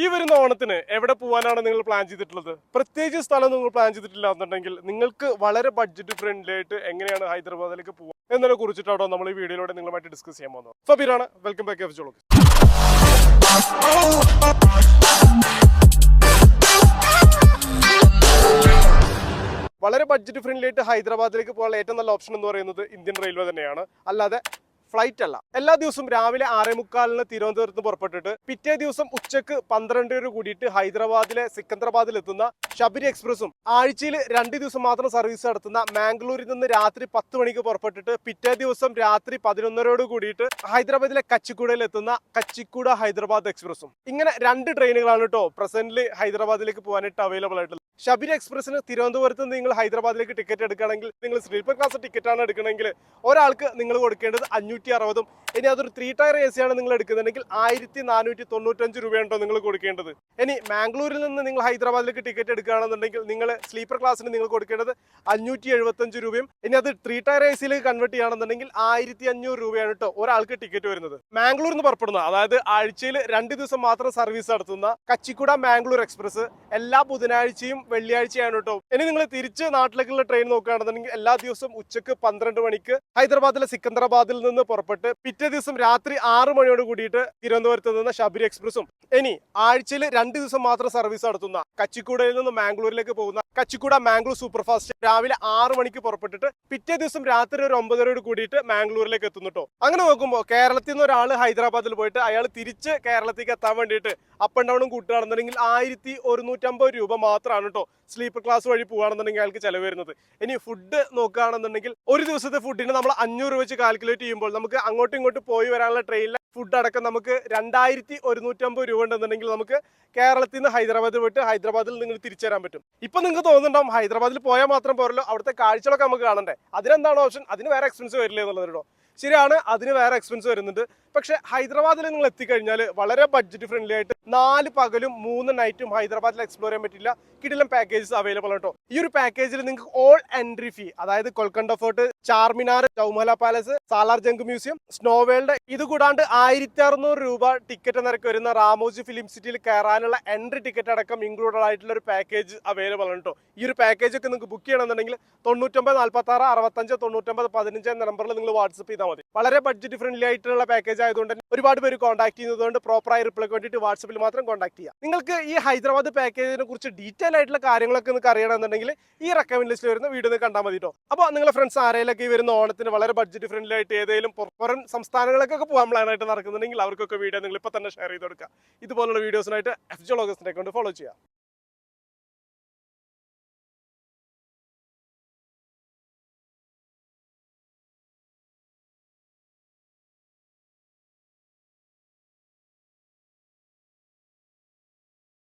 ഈ വരുന്ന ഓണത്തിന് എവിടെ പോകാനാണ് നിങ്ങൾ പ്ലാൻ ചെയ്തിട്ടുള്ളത്? പ്രത്യേകിച്ച് സ്ഥലം നിങ്ങൾ പ്ലാൻ ചെയ്തിട്ടില്ല എന്നുണ്ടെങ്കിൽ നിങ്ങൾക്ക് വളരെ ബഡ്ജറ്റ് ഫ്രണ്ട്ലി ആയിട്ട് എങ്ങനെയാണ് ഹൈദരാബാദിലേക്ക് പോകാം എന്നതിനെ കുറിച്ചിട്ടാണോ നമ്മൾ ഈ വീഡിയോയിലൂടെ നിങ്ങളുമായിട്ട് ഡിസ്കസ് ചെയ്യാൻ പോകുന്നത്. ഫബീറാണ് വെൽക്കം ബാക്ക് എഫ് ജോളോക്ക് വളരെ ബഡ്ജറ്റ് ഫ്രണ്ട്ലി ആയിട്ട് ഹൈദരാബാദിലേക്ക് പോകാനുള്ള ഏറ്റവും നല്ല ഓപ്ഷൻ എന്ന് പറയുന്നത് ഇന്ത്യൻ റെയിൽവേ തന്നെയാണ്. അല്ലാതെ ഫ്ലൈറ്റ് അല്ല. എല്ലാ ദിവസവും രാവിലെ ആറേ മുക്കാലിന് തിരുവനന്തപുരത്ത് പുറപ്പെട്ടിട്ട് പിറ്റേ ദിവസം ഉച്ചയ്ക്ക് പന്ത്രണ്ടിന് കൂടിയിട്ട് ഹൈദരാബാദിലെ സിക്കന്ദ്രാബാദിൽ എത്തുന്ന ശബരി എക്സ്പ്രസും ആഴ്ചയിൽ രണ്ട് ദിവസം മാത്രം സർവീസ് നടത്തുന്ന മാംഗ്ലൂരിൽ നിന്ന് രാത്രി പത്ത് മണിക്ക് പുറപ്പെട്ടിട്ട് പിറ്റേ ദിവസം രാത്രി പതിനൊന്നരയോട് കൂടിയിട്ട് ഹൈദരാബാദിലെ കച്ചിക്കൂടയിൽ എത്തുന്ന കച്ചിക്കൂട ഹൈദരാബാദ് എക്സ്പ്രസും ഇങ്ങനെ രണ്ട് ട്രെയിനുകളാണ് കേട്ടോ പ്രസന്റിൽ ഹൈദരാബാദിലേക്ക് പോകാനായിട്ട് അവൈലബിൾ ആയിട്ടുള്ളത്. ശബരി എക്സ്പ്രസിന് തിരുവനന്തപുരത്ത് നിന്ന് നിങ്ങൾ ഹൈദരാബാദിലേക്ക് ടിക്കറ്റ് എടുക്കുകയാണെങ്കിൽ നിങ്ങൾ സ്ലീപ്പർ ക്ലാസ് ടിക്കറ്റ് ആണ് എടുക്കണമെങ്കിൽ ഒരാൾക്ക് നിങ്ങൾ കൊടുക്കേണ്ടത് അഞ്ഞൂറ്റി അറുപതും. ഇനി അതൊരു ത്രീ ടയർ എ സി ആണ് നിങ്ങൾ എടുക്കുന്നുണ്ടെങ്കിൽ ആയിരത്തി നാനൂറ്റി തൊണ്ണൂറ്റഞ്ച് രൂപയുണ്ടോ നിങ്ങൾ കൊടുക്കേണ്ടത്. ഇനി മാംഗ്ലൂരിൽ നിന്ന് നിങ്ങൾ ഹൈദരാബാദിലേക്ക് ടിക്കറ്റ് എടുക്കുകയാണെന്നുണ്ടെങ്കിൽ നിങ്ങൾ സ്ലീപ്പർ ക്ലാസ്സിന് നിങ്ങൾ കൊടുക്കേണ്ടത് അഞ്ഞൂറ്റി എഴുപത്തഞ്ച് രൂപയും. ഇനി അത് ത്രീ ടയർ എ സിയിലേക്ക് കൺവേർട്ട് ചെയ്യുകയാണെന്നുണ്ടെങ്കിൽ ആയിരത്തി അഞ്ഞൂറ് രൂപയാണ് കേട്ടോ ഒരാൾക്ക് ടിക്കറ്റ് വരുന്നത്. മാംഗ്ലൂരിൽ നിന്ന് പുറപ്പെടുന്ന അതായത് ആഴ്ചയിൽ രണ്ട് ദിവസം മാത്രം സർവീസ് നടത്തുന്ന കച്ചിക്കുട മാംഗ്ലൂർ എക്സ്പ്രസ് എല്ലാ ബുധനാഴ്ചയും വെള്ളിയാഴ്ചയാണ് കേട്ടോ ഇനി നിങ്ങൾ തിരിച്ച് നാട്ടിലേക്കുള്ള ട്രെയിൻ നോക്കുകയാണെന്നുണ്ടെങ്കിൽ എല്ലാ ദിവസവും ഉച്ചയ്ക്ക് പന്ത്രണ്ട് മണിക്ക് ഹൈദരാബാദിലെ സിക്കന്ദരാബാദിൽ നിന്ന് പുറപ്പെട്ട് പിറ്റേ ദിവസം രാത്രി ആറ് മണിയോട് കൂടിയിട്ട് തിരുവനന്തപുരത്ത് നിന്ന് ശബരി എക്സ്പ്രസും. ഇനി ആഴ്ചയിൽ രണ്ട് ദിവസം മാത്രം സർവീസ് നടത്തുന്ന കച്ചിക്കൂടയിൽ നിന്ന് മാംഗ്ലൂരിലേക്ക് പോകുന്ന കച്ചിക്കൂട മാംഗ്ലൂർ സൂപ്പർഫാസ്റ്റ് രാവിലെ ആറ് മണിക്ക് പുറപ്പെട്ടിട്ട് പിറ്റേ ദിവസം രാത്രി ഒരു ഒമ്പതരയോട് കൂടിയിട്ട് മാംഗ്ലൂരിലേക്ക് എത്തുന്നു കേട്ടോ അങ്ങനെ നോക്കുമ്പോൾ കേരളത്തിൽ നിന്ന് ഒരാൾ ഹൈദരാബാദിൽ പോയിട്ട് അയാൾ തിരിച്ച് കേരളത്തിലേക്ക് എത്താൻ വേണ്ടിയിട്ട് അപ്പ് ആൻഡ് ഡൗണും കൂട്ടുകയാണെന്നുണ്ടെങ്കിൽ ആയിരത്തി ഒരുന്നൂറ്റമ്പത് രൂപ മാത്രമാണ് കേട്ടോ. സ്ലീപ്പർ ക്ലാസ് വഴി പോകുകയാണെന്നുണ്ടെങ്കിൽ അയാൾക്ക് ചെലവ് വരുന്നത്. ഇനി ഫുഡ് നോക്കുകയാണെന്നുണ്ടെങ്കിൽ ഒരു ദിവസത്തെ ഫുഡിന് നമ്മൾ അഞ്ഞൂറ് രൂപ വെച്ച് കാൽക്കുലേറ്റ് ചെയ്യുമ്പോൾ നമുക്ക് അങ്ങോട്ടും ഇങ്ങോട്ടും പോയി വരാനുള്ള ട്രെയിനിലെ ഫുഡ് അടക്കം നമുക്ക് രണ്ടായിരത്തി ഒരുന്നൂറ്റമ്പത് രൂപ ഉണ്ടെന്നുണ്ടെങ്കിൽ നമുക്ക് കേരളത്തിൽ നിന്ന് ഹൈദരാബാദ് പോയിട്ട് ഹൈദരാബാദിൽ നിങ്ങൾ തിരിച്ചു പറ്റും. ഇപ്പൊ നിങ്ങൾക്ക് തോന്നുന്നുണ്ടാവും ഹൈദരാബാദിൽ പോയാൽ മാത്രം പോരല്ലോ അവിടുത്തെ കാഴ്ചകളൊക്കെ നമുക്ക് കാണണ്ടേ? അതിനെന്താണ് ഓപ്ഷൻ അതിന് വേറെ എക്സ്പെൻസ് വരില്ല എന്നുള്ളത് കേട്ടോ. ശരിയാണ് അതിന് വേറെ എക്സ്പെൻസ് വരുന്നുണ്ട്. പക്ഷെ ഹൈദരാബാദിൽ നിങ്ങൾ എത്തിക്കഴിഞ്ഞാൽ വളരെ ബഡ്ജറ്റ് ഫ്രണ്ട്ലി ആയിട്ട് നാല് പകലും മൂന്ന് നൈറ്റും ഹൈദരാബാദിൽ എക്സ്പ്ലോർ ചെയ്യാൻ പറ്റില്ല. കിടിലം പാക്കേജസ് അവൈലബിൾ ആട്ടോ ഈ ഒരു പാക്കേജിൽ നിങ്ങൾക്ക് ഓൾ എൻട്രി ഫീ അതായത് Golconda fort Charminar Chowmahalla palace Salar Jung museum snow world ഇത് കൂടാണ്ട് ആയിരത്തി അറുന്നൂറ് രൂപ ടിക്കറ്റ് നിരക്ക് വരുന്ന റാമോജി ഫിലിം സിറ്റിയിൽ കയറാനുള്ള എൻട്രി ടിക്കറ്റ് അടക്കം ഇൻക്ലൂഡഡ് ആയിട്ടുള്ള ഒരു പാക്കേജ് അവൈലബിൾ ആണ് കേട്ടോ ഈ ഒരു പാക്കേജ് ഒക്കെ നിങ്ങൾക്ക് ബുക്ക് ചെയ്യണമെന്നുണ്ടെങ്കിൽ തൊണ്ണൂറ്റൊമ്പത് നാൽപ്പത്തി ആറ് അറുപത്തഞ്ച് തൊണ്ണൂറ്റൊമ്പത് പതിനഞ്ച് എന്ന നമ്പറിൽ നിങ്ങൾ വാട്സപ്പ് ചെയ്താൽ മതി. വളരെ ബഡ്ജറ്റ് ഫ്രണ്ട്ലി ആയിട്ടുള്ള പാക്കേജ് ആയതുകൊണ്ട് തന്നെ ഒരുപാട് പേര് കോൺടാക്ട് ചെയ്യുന്നതുകൊണ്ട് പ്രോപ്പർ ആയി റിപ്ലൈക്ക് വേണ്ടിയിട്ട് വാട്സപ്പിൽ മാത്രം കോൺടാക്ട് ചെയ്യാം. നിങ്ങൾക്ക് ഈ ഹൈദരാബാദ് പാക്കേജിനെ കുറിച്ച് ഡീറ്റെയിൽ ആയിട്ടുള്ള കാര്യങ്ങളൊക്കെ നിങ്ങൾക്ക് അറിയണമെന്നുണ്ടെങ്കിൽ ഈ റെക്കമെൻഡ് ലിസ്റ്റിൽ വരുന്ന വീഡിയോ കണ്ടാൽ മതി കേട്ടോ അപ്പോൾ നിങ്ങളുടെ ഫ്രണ്ട്സ് ആരെയൊക്കെ ഈ വരുന്ന ഓണത്തിന് വളരെ ബഡ്ജറ്റ് ഫ്രണ്ട്ലി ആയിട്ട് ഏതെങ്കിലും പുറ- സംസ്ഥാനങ്ങളിലേക്കൊക്കെ പോകാൻ പ്ലാൻ ആയിട്ട് നടക്കുന്നുണ്ടെങ്കിൽ അവർക്കൊക്കെ വീഡിയോ നിങ്ങൾ ഇപ്പോൾ തന്നെ ഷെയർ ചെയ്ത് കൊടുക്കുക ഇതുപോലുള്ള വീഡിയോസിനായിട്ട് എഫ് ജോളോഗസിനെ കൊണ്ട് ഫോളോ ചെയ്യാം.